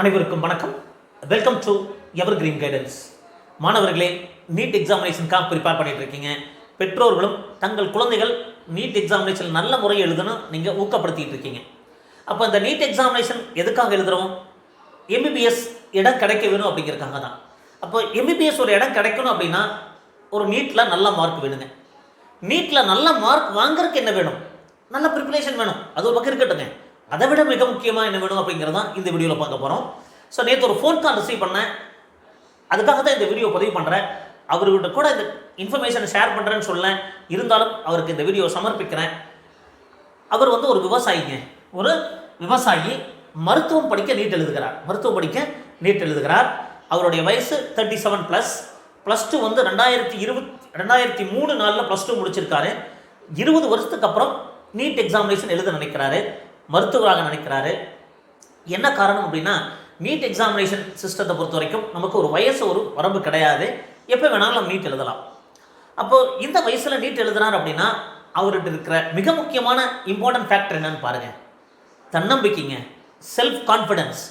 அனைவருக்கும் வணக்கம். Welcome to evergreen guidance மாணவர்களே நீட் எக்ஸாமினேஷனுக்காக ப்ரிப்பேர் பண்ணிட்டு இருக்கீங்க பெற்றோர்களும் தங்கள் குழந்தைகள் நீட் எக்ஸாமினேஷன் நல்ல முறை எழுதணும் நீங்கள் ஊக்கப்படுத்திட்டு இருக்கீங்க அப்போ இந்த நீட் எக்ஸாமினேஷன் எதுக்காக எழுதுகிறோம் எம்பிபிஎஸ் இடம் கிடைக்க வேணும் அப்படிங்கிறதுக்காக தான். அப்போ எம்பிபிஎஸ் ஒரு இடம் கிடைக்கணும் அப்படின்னா ஒரு நீட்டில் நல்ல மார்க் வேணுங்க. நீட்டில் நல்ல மார்க் வாங்குறதுக்கு என்ன வேணும்? நல்ல ப்ரிப்பரேஷன் வேணும். அது ஒரு பக்கம் இருக்கட்டுங்க. அதை விட மிக முக்கியமாக என்ன வேணும் அப்படிங்கிறது தான் இந்த வீடியோவில் பார்க்க போகிறோம் ஸோ நேற்று ஒரு ஃபோன் கால் ரிசீவ் பண்ணேன். அதுக்காக தான் இந்த வீடியோ பதிவு பண்ணுறேன் அவர்கிட்ட கூட இந்த இன்ஃபர்மேஷன் ஷேர் பண்ணுறேன்னு சொல்லேன் இருந்தாலும் அவருக்கு இந்த வீடியோ சமர்ப்பிக்கிறேன். அவர் வந்து ஒரு விவசாயிங்க. ஒரு விவசாயி மருத்துவம் படிக்க நீட் எழுதுகிறார். மருத்துவம் படிக்க நீட் எழுதுகிறார். அவருடைய வயசு thirty seven plus plus two வந்து ரெண்டாயிரத்தி இருபத் ரெண்டாயிரத்தி மூணு நாலில் ப்ளஸ் டூ முடிச்சிருக்காரு. இருபது வருஷத்துக்கு அப்புறம் நீட் எக்ஸாமினேஷன் எழுத நினைக்கிறாரு. மருத்துவராக நினைக்கிறாரு. என்ன காரணம் அப்படின்னா நீட் எக்ஸாமினேஷன் சிஸ்டத்தை பொறுத்த வரைக்கும் நமக்கு ஒரு வயசு ஒரு வரம்பு கிடையாது. எப்போ வேணாலும் நம்ம நீட் எழுதலாம். அப்போ இந்த வயசில் நீட் எழுதுனார் அப்படின்னா அவர்கிட்ட இருக்கிற மிக முக்கியமான இம்பார்ட்டன்ட் ஃபேக்டர் என்னன்னு பாருங்க. தன்னம்பிக்கைங்க. செல்ஃப் கான்ஃபிடன்ஸ்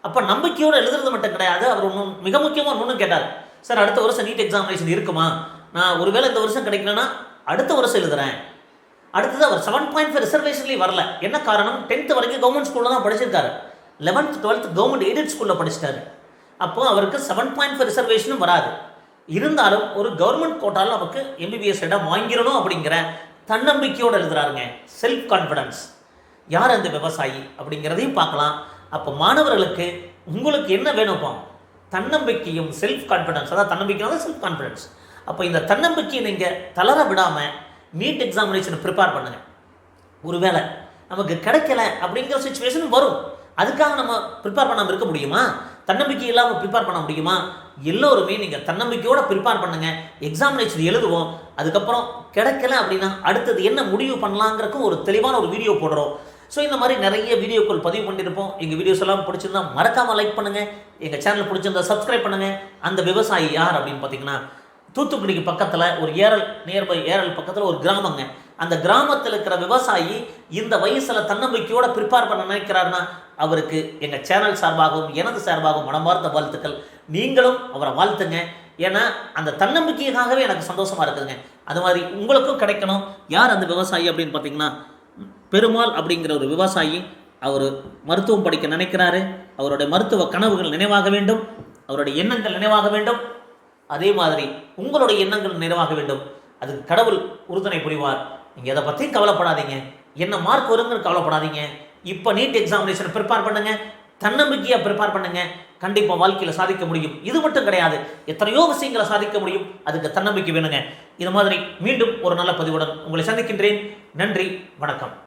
அப்போ நம்பிக்கையோடு எழுதுறது மட்டும் கிடையாது. அவர் ஒன்றும் மிக முக்கியமாக ஒன்றும் கேட்டார். சார் அடுத்த வருஷம் நீட் எக்ஸாமினேஷன் இருக்குமா? நான் ஒருவேளை இந்த வருஷம் கிடைக்கலன்னா அடுத்த வருஷம் எழுதுறேன். அடுத்தது அவர் செவன் பாயிண்ட் ஃபைவ் ரிசர்வேஷன்லேயும் வரல. என்ன காரணம்? டென்த்து வரைக்கும் கவர்மெண்ட் ஸ்கூலில் தான் படிச்சிருக்காரு. லெவன்த் டுவெல்த் கவர்மெண்ட் எய்டட் ஸ்கூலில் படிச்சிட்டாரு. அப்போ அவருக்கு செவன் பாயிண்ட் ஃபைவ் ரிசர்வேஷனும் வராது. இருந்தாலும் ஒரு கவர்மெண்ட் கோட்டாவில் நமக்கு எம்பிபிஎஸ் இடம் வாங்கிடணும் அப்படிங்கிற தன்னம்பிக்கையோடு எழுதுறாருங்க. செல்ஃப் கான்ஃபிடன்ஸ் யார் அந்த விவசாயி அப்படிங்கிறதையும் பார்க்கலாம். அப்போ மாணவர்களுக்கு உங்களுக்கு என்ன வேணும்ப்பா தன்னம்பிக்கையும் செல்ஃப் கான்ஃபிடன்ஸ் அதாவது தன்னம்பிக்கை செல்ஃப் கான்ஃபிடன்ஸ் அப்போ இந்த தன்னம்பிக்கையை நீங்கள் தளர விடாமல் நீட் எக்ஸாமினேஷனை ப்ரிப்பேர் பண்ணுங்க. ஒருவேளை நமக்கு கிடைக்கல அப்படிங்கிற சுச்சுவேஷன் வரும். அதுக்காக நம்ம ப்ரிப்பேர் பண்ணாமல் இருக்க முடியுமா? தன்னம்பிக்கை இல்லாமல் ப்ரிப்பேர் பண்ண முடியுமா? எல்லோருமே நீங்கள் தன்னம்பிக்கையோட ப்ரிப்பேர் பண்ணுங்க. எக்ஸாமினேஷன் எழுதுவோம். அதுக்கப்புறம் கிடைக்கல அப்படின்னா அடுத்தது என்ன முடிவு பண்ணலாங்கிறக்கும் ஒரு தெளிவான ஒரு வீடியோ போடுறோம். ஸோ இந்த மாதிரி நிறைய வீடியோக்கள் பதிவு பண்ணியிருப்போம் எங்கள் வீடியோஸ் எல்லாம் பிடிச்சிருந்தா மறக்காமல் லைக் பண்ணுங்கள் எங்கள் சேனல் பிடிச்சிருந்தா சப்ஸ்கிரைப் பண்ணுங்கள் அந்த விவசாயி யார் அப்படின்னு பார்த்தீங்கன்னா தூத்துக்குடிக்கு பக்கத்தில் ஒரு ஏரல் நியர்பை ஏரல் பக்கத்தில் ஒரு கிராமங்க. அந்த கிராமத்தில் இருக்கிற விவசாயி இந்த வயசில் தன்னம்பிக்கையோட ப்ரிப்பேர் பண்ண நினைக்கிறாருன்னா அவருக்கு எங்கள் சேனல் சார்பாகவும் எனது சார்பாகவும் மனமார்ந்த வாழ்த்துக்கள். நீங்களும் அவரை வாழ்த்துங்க. ஏன்னா அந்த தன்னம்பிக்கைக்காகவே எனக்கு சந்தோஷமாக இருக்குதுங்க. அது மாதிரி உங்களுக்கும் கிடைக்கணும். யார் அந்த விவசாயி அப்படின்னு பார்த்தீங்கன்னா பெருமாள் அப்படிங்கிற ஒரு விவசாயி அவர் மருத்துவம் படிக்க நினைக்கிறாரு. அவருடைய மருத்துவ கனவுகள் நினைவாக வேண்டும். அவருடைய எண்ணங்கள் நினைவாக வேண்டும். அதே மாதிரி உங்களுடைய எண்ணங்கள் நிறைவாக வேண்டும். அதுக்கு கடவுள் உறுதுணை புரிவார். நீங்கள் எதை பற்றியும் கவலைப்படாதீங்க. என்ன மார்க் வருங்கன்னு கவலைப்படாதீங்க. இப்போ நீட் எக்ஸாமினேஷன் ப்ரிப்பேர் பண்ணுங்க. தன்னம்பிக்கையாக ப்ரிப்பேர் பண்ணுங்க. கண்டிப்பாக வாழ்க்கையில் சாதிக்க முடியும். இது மட்டும் கிடையாது. எத்தனையோ விஷயங்களை சாதிக்க முடியும். அதுக்கு தன்னம்பிக்கை வேணுங்க. இது மாதிரி மீண்டும் ஒரு நல்ல பதிவுடன் உங்களை சந்திக்கின்றேன். நன்றி. வணக்கம்.